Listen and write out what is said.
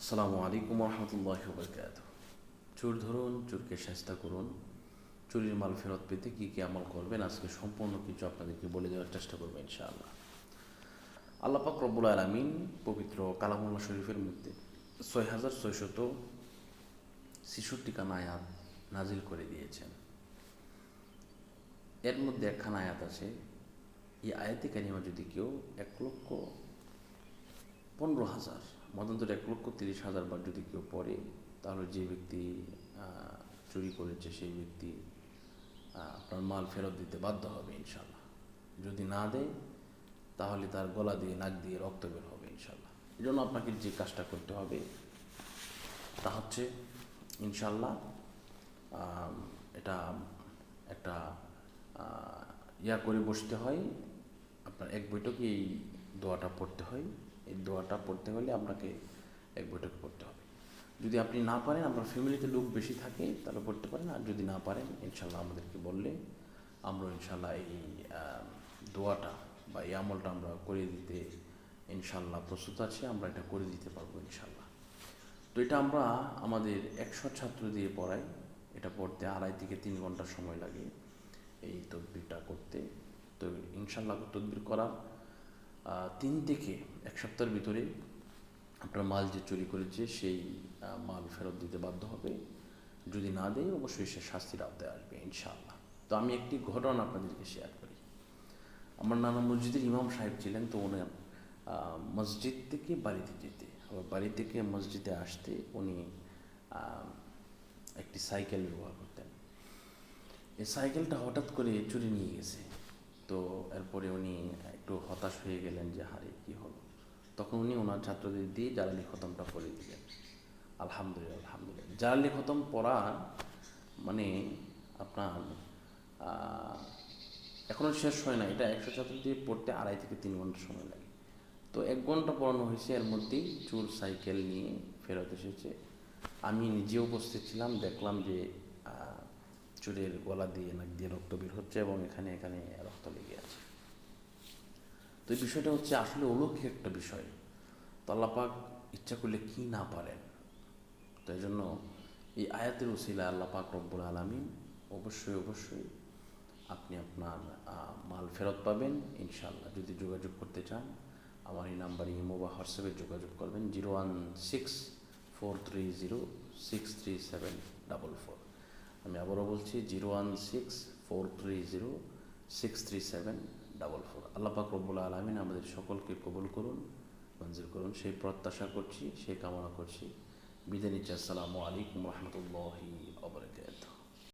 আসসালামু আলাইকুম রহমতুল্লাহ বরকাত চোর ধরুন, চোরকে চেষ্টা করুন, চুরির মাল ফেরত পেতে কী কী আমল করবেন, আজকে সম্পূর্ণ কিছু আপনাদেরকে বলে দেওয়ার চেষ্টা করবেন ইনশাআল্লাহ। আল্লাপাক রব্বুল আলমিন পবিত্র কালামুল্লাহ শরীফের মধ্যে ছয় হাজার ছয়শত ছেষট্টি খান আয়াত নাজিল করে দিয়েছেন। এর মধ্যে একখান আয়াত আছে। এই আয়াতে কারিমা যদি কেউ এক লক্ষ পনেরো হাজার, মতান্তর এক লক্ষ তিরিশ হাজার বার যদি কেউ পড়ে, তাহলে যে ব্যক্তি চুরি করেছে সেই ব্যক্তি আপনার মাল ফেরত দিতে বাধ্য হবে ইনশাল্লাহ যদি না দেয়, তাহলে তার গলা দিয়ে, নাক দিয়ে রক্ত বের হবে ইনশাল্লাহ এই জন্য আপনাকে যে কাজটা করতে হবে, তা হচ্ছে ইনশাল্লাহ এটা একটা ইয়া করে বসতে হয়। আপনার এক বৈঠকে এই দোয়াটা পড়তে হয়। এই দোয়াটা পড়তে হলে আপনাকে এক বৈঠক পড়তে হবে। যদি আপনি না পারেন আপনার ফ্যামিলিতে লোক বেশি থাকে তাহলে পড়তে পারেন। আর যদি না পারেন ইনশাল্লাহ আমাদেরকে বললে আমরা ইনশাল্লাহ এই দোয়াটা বা এই আমলটা আমরা করে দিতে ইনশাল্লাহ প্রস্তুত আছি। আমরা এটা করে দিতে পারব ইনশাল্লাহ তো এটা আমরা আমাদের একশো ছাত্র দিয়ে পড়াই। এটা পড়তে আড়াই থেকে তিন ঘণ্টা সময় লাগে এই তদবিরটা করতে। তো ইনশাল্লাহ তদবির আহ, তিন থেকে এক সপ্তাহের ভিতরে আপনার মাল যে চুরি করেছে, সেই মাল ফেরত দিতে বাধ্য হবে। যদি না দেয়, অবশ্যই সে শাস্তির আওতায় আসবে, ইনশাআল্লাহ। তো আমি একটি ঘটনা আপনাদেরকে শেয়ার করি। আমার নানা মসজিদের ইমাম সাহেব ছিলেন, তো উনি মসজিদ থেকে বাড়িতে যেতে। আবার বাড়ি থেকে মসজিদে আসতে উনি একটি সাইকেল ব্যবহার করতেন। এই সাইকেলটা হঠাৎ করে চুরি নিয়ে গেছে। তো এরপরে উনি একটু হতাশ হয়ে গেলেন যে হারে কি হলো? তখন উনি ওনার ছাত্রদের দিয়ে জালালি খতমটা পড়ে দিলেন। আলহামদুলিল্লাহ আলহামদুলিল্লাহ। জালালি খতম পড়া মানে আপনার এখনও শেষ হয় না। এটা একশো ছাত্র দিয়ে পড়তে আড়াই থেকে তিন ঘণ্টা সময় লাগে। তো এক ঘণ্টা পড়ানো হয়েছে, এর মধ্যেই চুর সাইকেল নিয়ে ফেরত এসেছে। আমি নিজে উপস্থিত ছিলাম, দেখলাম যে চুরের গলা দিয়ে নাক দিয়ে রক্ত বের হচ্ছে এবং এখানে এখানে রক্ত লেগে আছে। তো এই বিষয়টা হচ্ছে আসলে অলৌকিক একটা বিষয়। তো আল্লাপাক ইচ্ছা করলে কি না পারেন? তো এই জন্য এই আয়াতের ওসিলা আল্লাপাক রব্বুল আলমিন অবশ্যই অবশ্যই আপনি আপনার মাল ফেরত পাবেন ইনশাল্লাহ যদি যোগাযোগ করতে চান, আমার এই নাম্বারে ইমো বা হোয়াটসঅ্যাপে যোগাযোগ করবেন, zero one six four three zero six three seven double four. আমি আবারও বলছি, zero one six four three zero six three seven double four. আল্লাপাক রব্বুল আলমিন আমাদের সকলকে কবুল করুন, মঞ্জুর করুন। সেই প্রত্যাশা করছি, সেই কামনা করছি। বিদায় নিচ্ছি। আসসালামু আলাইকুম রহমতুল্লাহি